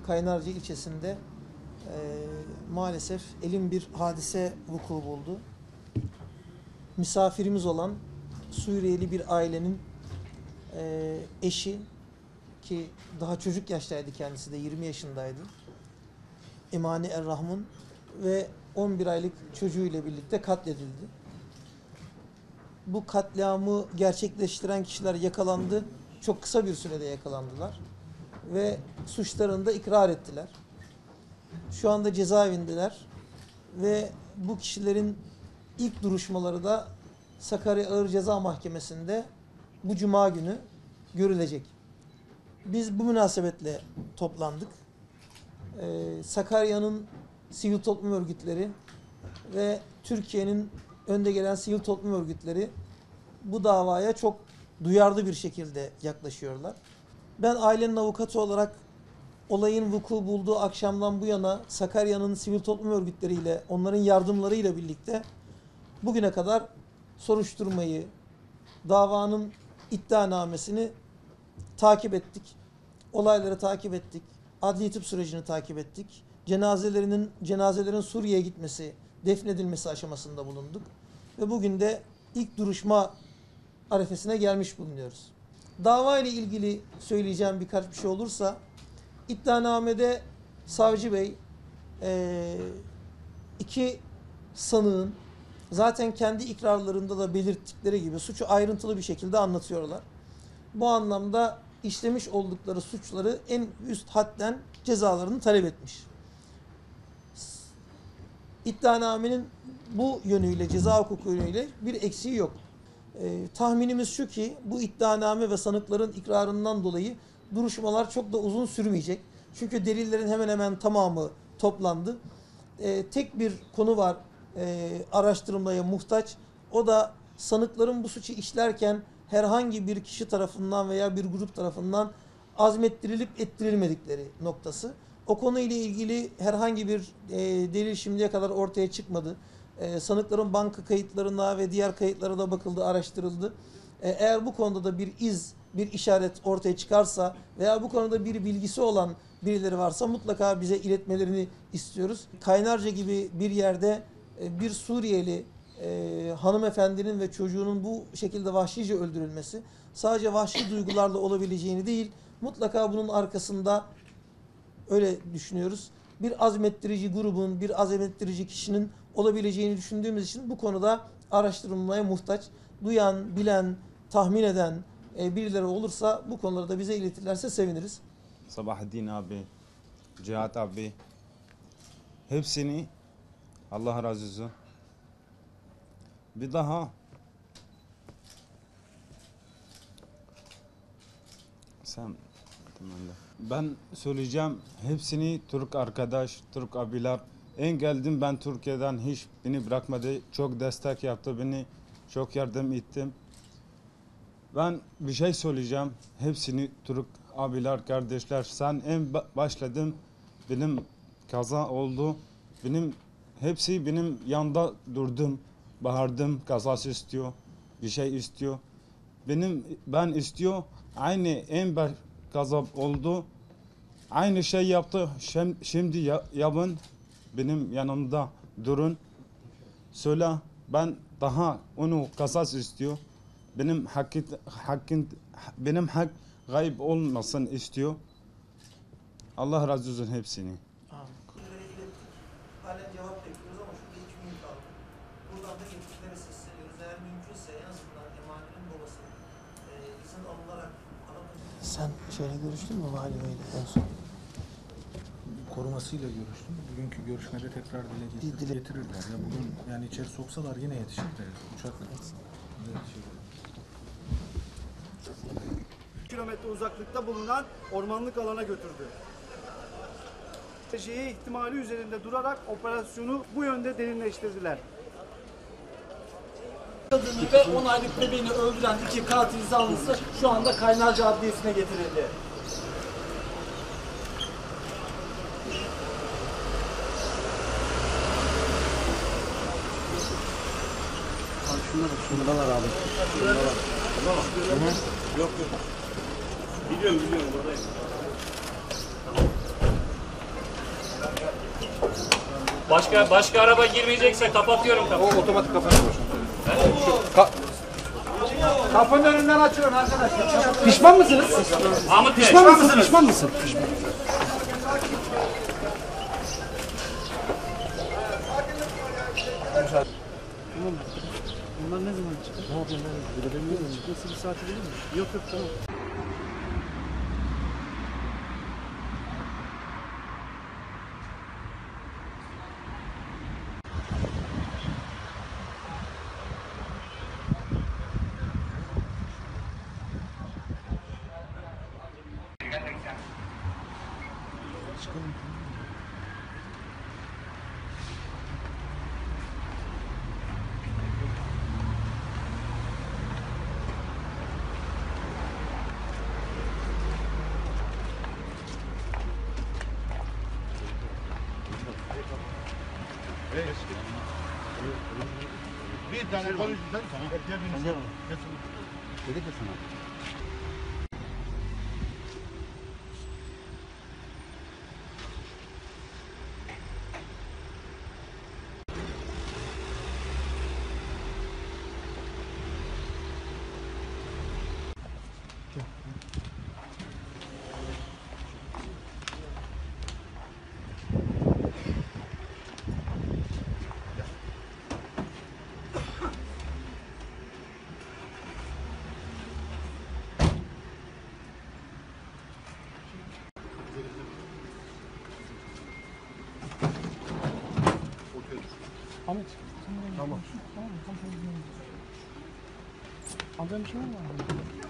Kaynarca ilçesinde e, maalesef elin bir hadise vuku buldu. Misafirimiz olan Suriyeli bir ailenin e, eşi ki daha çocuk yaştaydı kendisi de 20 yaşındaydı. Emani Errahmun ve 11 aylık çocuğuyla birlikte katledildi. Bu katliamı gerçekleştiren kişiler yakalandı. Çok kısa bir sürede yakalandılar ve suçlarını da ikrar ettiler. Şu anda cezaevindeler ve bu kişilerin ilk duruşmaları da Sakarya Ağır Ceza Mahkemesi'nde bu cuma günü görülecek. Biz bu münasebetle toplandık. Ee, Sakarya'nın sivil toplum örgütleri ve Türkiye'nin önde gelen sivil toplum örgütleri bu davaya çok duyarlı bir şekilde yaklaşıyorlar. Ben ailenin avukatı olarak olayın vuku bulduğu akşamdan bu yana Sakarya'nın sivil toplum örgütleriyle, onların yardımlarıyla birlikte bugüne kadar soruşturmayı, davanın iddianamesini takip ettik. Olayları takip ettik. Adli tıp sürecini takip ettik. Cenazelerinin cenazelerin Suriye'ye gitmesi, defnedilmesi aşamasında bulunduk. Ve bugün de ilk duruşma arefesine gelmiş bulunuyoruz. Dava ile ilgili söyleyeceğim birkaç bir şey olursa iddianamede savcı bey eee, iki sanığın zaten kendi ikrarlarında da belirttikleri gibi suçu ayrıntılı bir şekilde anlatıyorlar. Bu anlamda işlemiş oldukları suçları en üst hadden cezalarını talep etmiş. İddianamenin bu yönüyle, ceza hukuku yönüyle bir eksiği yok. Ee, tahminimiz şu ki bu iddianame ve sanıkların ikrarından dolayı duruşmalar çok da uzun sürmeyecek. Çünkü delillerin hemen hemen tamamı toplandı. Ee, tek bir konu var e, araştırmaya muhtaç. O da sanıkların bu suçu işlerken herhangi bir kişi tarafından veya bir grup tarafından azmettirilip ettirilmedikleri noktası. O konuyla ilgili herhangi bir e, delil şimdiye kadar ortaya çıkmadı. E, sanıkların banka kayıtlarına ve diğer kayıtlara da bakıldı, araştırıldı. E, eğer bu konuda da bir iz, bir işaret ortaya çıkarsa veya bu konuda bir bilgisi olan birileri varsa mutlaka bize iletmelerini istiyoruz. Kaynarca gibi bir yerde e, bir Suriyeli e, hanımefendinin ve çocuğunun bu şekilde vahşice öldürülmesi sadece vahşi duygularla olabileceğini değil, mutlaka bunun arkasında öyle düşünüyoruz. Bir azmettirici grubun, bir azmettirici kişinin olabileceğini düşündüğümüz için bu konuda araştırılmaya muhtaç. Duyan, bilen, tahmin eden e, birileri olursa bu konuları bize iletirlerse seviniriz. Sabahattin abi, Cihat abi hepsini Allah razı olsun. Bir daha sen tamam da. Ben söyleyeceğim hepsini Türk arkadaş, Türk abiler. En geldim ben Türkiye'den hiç beni bırakmadı. Çok destek yaptı beni. Çok yardım ettim. Ben bir şey söyleyeceğim. Hepsini Türk abiler, kardeşler. Sen en ba- başladın. Benim kaza oldu. Benim hepsi benim yanında durdum. Bağırdım. Kazası istiyor. Bir şey istiyor. Benim ben istiyor. Aynı en baş kaza oldu. Aynı şey yaptı. Şimdi ya- yapın. Benim yanımda durun. Söyle ben daha onu kasas istiyor. Benim hakkı hakkın benim hak gayb olmasın istiyor. Allah razı olsun hepsini. Sen şeyle görüştün mü Vali Bey'le en son? korumasıyla görüştüm. Bugünkü görüşmede tekrar dile getir- Dile- getirirler. Ya bugün yani içeri soksalar yine yetişir de uçakla. Yetişir. kilometre uzaklıkta bulunan ormanlık alana götürdü. Şeye ihtimali üzerinde durarak operasyonu bu yönde derinleştirdiler. Kadını ve 10 aylık bebeğini öldüren iki katil zanlısı şu anda Kaynarca Adliyesi'ne getirildi. Biliyorum biliyorum buradayım. Başka başka araba girmeyecekse kapatıyorum kapıyı. O otomatik kapanıyor ka- Kapının önünden açılın arkadaşlar. Pişman mısınız? Mahmut Bey. Pişman mısın? Pişman mısın? Bunlar ne zaman çıkar? Ne yapayım ben? Çıkması bir saati değil mi? Yok yok tamam. Bir tane konuş. Tamam. Gel birini. Dedik ya sana. Ahmet. Tamam. Tamam. Tamam. Alacağım bir şey var mı?